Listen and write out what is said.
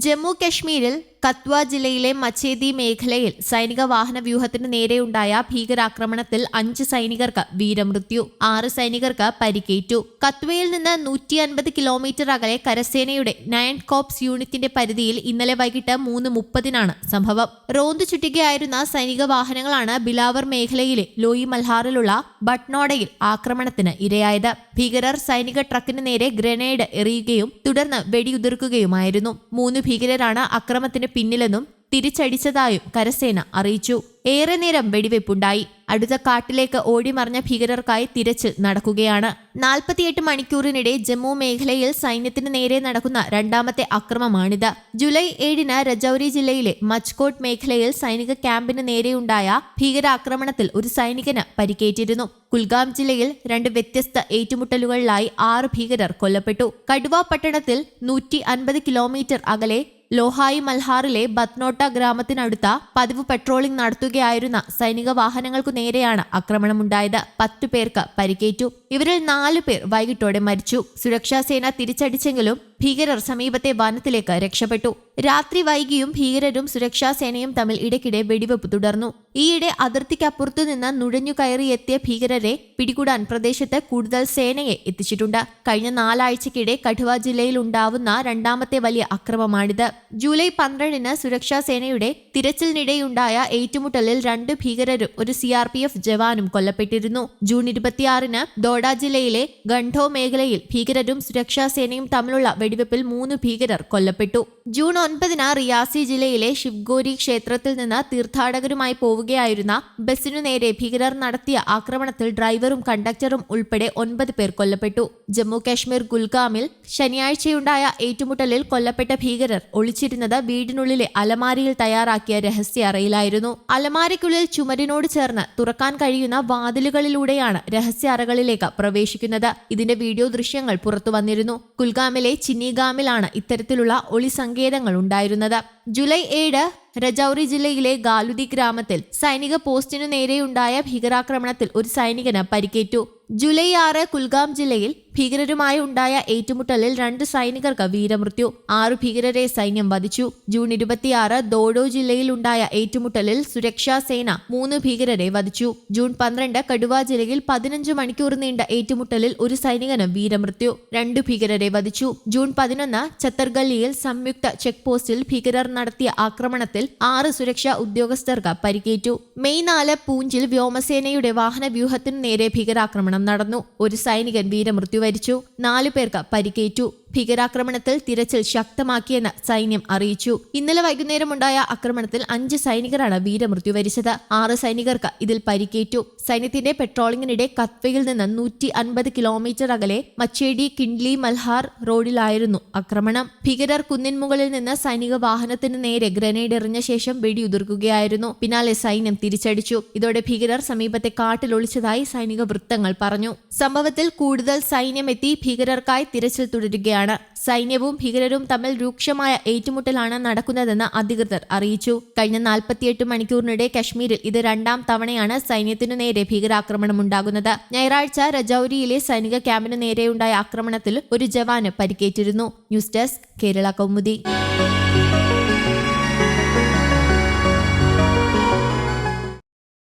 ജമ്മു കശ്മീരിൽ കത്വ ജില്ലയിലെ മച്ചേദി മേഖലയിൽ സൈനിക വാഹന വ്യൂഹത്തിന് നേരെയുണ്ടായ ഭീകരാക്രമണത്തിൽ അഞ്ച് സൈനികർക്ക് വീരമൃത്യു ആറ് സൈനികർക്ക് പരിക്കേറ്റു. കത്വയിൽ നിന്ന് നൂറ്റി അൻപത് കിലോമീറ്റർ അകലെ കരസേനയുടെ നയൻ കോപ്സ് യൂണിറ്റിന്റെ പരിധിയിൽ ഇന്നലെ വൈകിട്ട് മൂന്ന് മുപ്പതിനാണ് സംഭവം. റോന്തു ചുറ്റികയായിരുന്ന സൈനിക വാഹനങ്ങളാണ് ബിലാവർ മേഖലയിലെ ലോയി മൽഹാറിലുള്ള ബട്ട്നോഡയിൽ ആക്രമണത്തിന് ഇരയായത്. ഭീകരർ സൈനിക ട്രക്കിന് നേരെ ഗ്രനേഡ് എറിയുകയും തുടർന്ന് വെടിയുതിർക്കുകയുമായിരുന്നു. മൂന്ന് ഭീകരരാണ് അക്രമത്തിന് പിന്നിലെന്നും തിരിച്ചടിച്ചതായും കരസേന അറിയിച്ചു. ഏറെ നേരം വെടിവെപ്പുണ്ടായി. അടുത്ത കാട്ടിലേക്ക് ഓടിമറിഞ്ഞ ഭീകരർക്കായി തിരച്ചിൽ നടക്കുകയാണ്. നാൽപ്പത്തിയെട്ട് മണിക്കൂറിനിടെ ജമ്മു മേഖലയിൽ സൈന്യത്തിന് നേരെ നടക്കുന്ന രണ്ടാമത്തെ അക്രമമാണിത്. ജൂലൈ ഏഴിന് രജൌരി ജില്ലയിലെ മജ്കോട്ട് മേഖലയിൽ സൈനിക ക്യാമ്പിന് നേരെയുണ്ടായ ഭീകരാക്രമണത്തിൽ ഒരു സൈനികന് പരിക്കേറ്റിരുന്നു. കുൽഗാം ജില്ലയിൽ രണ്ട് വ്യത്യസ്ത ഏറ്റുമുട്ടലുകളിലായി ആറ് ഭീകരർ കൊല്ലപ്പെട്ടു. കടുവ പട്ടണത്തിൽ നൂറ്റി അൻപത് കിലോമീറ്റർ അകലെ ലോഹായി മൽഹാറിലെ ബത്നോട്ട ഗ്രാമത്തിനടുത്ത പതിവ് പെട്രോളിംഗ് നടത്തുകയായിരുന്ന സൈനിക വാഹനങ്ങൾക്കു നേരെയാണ് ആക്രമണമുണ്ടായത്. പത്തു പേർക്ക് പരിക്കേറ്റു. ഇവരിൽ നാലു പേർ വൈകിട്ടോടെ മരിച്ചു. സുരക്ഷാസേന തിരിച്ചടിച്ചെങ്കിലും ഭീകരർ സമീപത്തെ വനത്തിലേക്ക് രക്ഷപ്പെട്ടു. രാത്രി വൈകിയും ഭീകരരും സുരക്ഷാസേനയും തമ്മിൽ ഇടയ്ക്കിടെ വെടിവെപ്പ് തുടർന്നു. ഈയിടെ അതിർത്തിക്കപ്പുറത്തു നിന്ന് നുഴഞ്ഞു കയറിയെത്തിയ ഭീകരരെ പിടികൂടാൻ പ്രദേശത്ത് കൂടുതൽ സേനയെ എത്തിച്ചിട്ടുണ്ട്. കഴിഞ്ഞ നാലാഴ്ചക്കിടെ കഠുവ ജില്ലയിൽ ഉണ്ടാവുന്ന രണ്ടാമത്തെ വലിയ അക്രമമാണിത്. ജൂലൈ പന്ത്രണ്ടിന് സുരക്ഷാസേനയുടെ തിരച്ചിലിനിടെയുണ്ടായ ഏറ്റുമുട്ടലിൽ രണ്ട് ഭീകരരും ഒരു സി ആർ പി എഫ് ജവാനും കൊല്ലപ്പെട്ടിരുന്നു. ജൂൺ ഇരുപത്തിയാറിന് ദോഡ ജില്ലയിലെ ഗണ്ഠോ മേഖലയിൽ ഭീകരരും സുരക്ഷാസേനയും തമ്മിലുള്ള വെടിവെപ്പിൽ മൂന്ന് ഭീകരർ കൊല്ലപ്പെട്ടു. ജൂൺ ഒൻപതിന് റിയാസി ജില്ലയിലെ ശിവ്ഗോരി ക്ഷേത്രത്തിൽ നിന്ന് തീർത്ഥാടകരുമായി പോവുകയായിരുന്ന ബസിനു നേരെ ഭീകരർ നടത്തിയ ആക്രമണത്തിൽ ഡ്രൈവറും കണ്ടക്ടറും ഉൾപ്പെടെ ഒൻപത് പേർ കൊല്ലപ്പെട്ടു. ജമ്മു കാശ്മീർ ഗുൽഗാമിൽ ശനിയാഴ്ചയുണ്ടായ ഏറ്റുമുട്ടലിൽ കൊല്ലപ്പെട്ട ഭീകരർ ഒളിച്ചിരുന്നത് വീടിനുള്ളിലെ അലമാരിയിൽ തയ്യാറാക്കിയ രഹസ്യ അറയിലായിരുന്നു. അലമാരയ്ക്കുള്ളിൽ ചുമരിനോട് ചേർന്ന് തുറക്കാൻ കഴിയുന്ന വാതിലുകളിലൂടെയാണ് രഹസ്യ അറകളിലേക്ക് പ്രവേശിക്കുന്നത്. ഇതിന്റെ വീഡിയോ ദൃശ്യങ്ങൾ പുറത്തു വന്നിരുന്നു. കുൽഗാമിലെ ചിന്നിഗാമിലാണ് ഇത്തരത്തിലുള്ള ഒളി സങ്കേതങ്ങൾ ഉണ്ടായിരുന്നത് ജൂലൈ ഏഴ് രജൌറി ജില്ലയിലെ ഗാലുദി ഗ്രാമത്തിൽ സൈനിക പോസ്റ്റിനു നേരെയുണ്ടായ ഭീകരാക്രമണത്തിൽ ഒരു സൈനികന് പരിക്കേറ്റു. ജൂലൈ ആറ് കുൽഗാം ജില്ലയിൽ ഭീകരരുമായി ഉണ്ടായ ഏറ്റുമുട്ടലിൽ രണ്ട് സൈനികർക്ക് വീരമൃത്യു. ആറ് ഭീകരരെ സൈന്യം വധിച്ചു. ജൂൺ ഇരുപത്തിയാറ് ദോഡോ ജില്ലയിൽ ഉണ്ടായ ഏറ്റുമുട്ടലിൽ സുരക്ഷാ സേന മൂന്ന് ഭീകരരെ വധിച്ചു. ജൂൺ പന്ത്രണ്ട് കടുവ ജില്ലയിൽ പതിനഞ്ച് മണിക്കൂർ നീണ്ട ഏറ്റുമുട്ടലിൽ ഒരു സൈനികന് വീരമൃത്യു. രണ്ട് ഭീകരരെ വധിച്ചു. ജൂൺ പതിനൊന്ന് ഛത്തർഗല്ലിയിൽ സംയുക്ത ചെക്ക് പോസ്റ്റിൽ ഭീകരർ നടത്തിയ ആക്രമണത്തിൽ ആറ് സുരക്ഷാ ഉദ്യോഗസ്ഥർക്ക് പരിക്കേറ്റു. മെയ് നാല് പൂഞ്ചിൽ വ്യോമസേനയുടെ വാഹന വ്യൂഹത്തിനു നേരെ ഭീകരാക്രമണം നടന്നു. ഒരു സൈനികൻ വീരമൃത്യു വരിച്ചു. നാലു പേർക്ക് പരിക്കേറ്റു. ഭീകരാക്രമണത്തിൽ തിരച്ചിൽ ശക്തമാക്കിയെന്ന് സൈന്യം അറിയിച്ചു. ഇന്നലെ വൈകുന്നേരമുണ്ടായ ആക്രമണത്തിൽ അഞ്ച് സൈനികരാണ് വീരമൃത്യു വരിച്ചത്. ആറ് സൈനികർക്ക് ഇതിൽ പരിക്കേറ്റു. സൈന്യത്തിന്റെ പെട്രോളിംഗിനിടെ കത്വയിൽ നിന്ന് നൂറ്റി അൻപത് കിലോമീറ്റർ അകലെ മച്ചേടി കിൻഡ്ലി മൽഹാർ റോഡിലായിരുന്നു ആക്രമണം. ഭീകരർ കുന്നിൻ മുകളിൽ നിന്ന് സൈനിക വാഹനത്തിന് നേരെ ഗ്രനേഡ് എറിഞ്ഞ ശേഷം വെടിയുതിർക്കുകയായിരുന്നു. പിന്നാലെ സൈന്യം തിരിച്ചടിച്ചു. ഇതോടെ ഭീകരർ സമീപത്തെ കാട്ടിൽ ഒളിച്ചതായി സൈനിക വൃത്തങ്ങൾ പറഞ്ഞു. സംഭവത്തിൽ കൂടുതൽ സൈന്യം എത്തി ഭീകരർക്കായി തിരച്ചിൽ തുടരുകയാണ്. സൈന്യവും ഭീകരരും തമ്മിൽ രൂക്ഷമായ ഏറ്റുമുട്ടലാണ് നടക്കുന്നതെന്ന് അധികൃതർ അറിയിച്ചു. കഴിഞ്ഞ നാൽപ്പത്തിയെട്ട് മണിക്കൂറിനിടെ കശ്മീരിൽ ഇത് രണ്ടാം തവണയാണ് സൈന്യത്തിനു നേരെ ഭീകരാക്രമണം ഉണ്ടാകുന്നത്. ഞായറാഴ്ച രജൌരിയിലെ സൈനിക ക്യാമ്പിനു നേരെയുണ്ടായ ആക്രമണത്തിൽ ഒരു ജവാന് പരിക്കേറ്റിരുന്നു. News desk Kerala Kaumudi.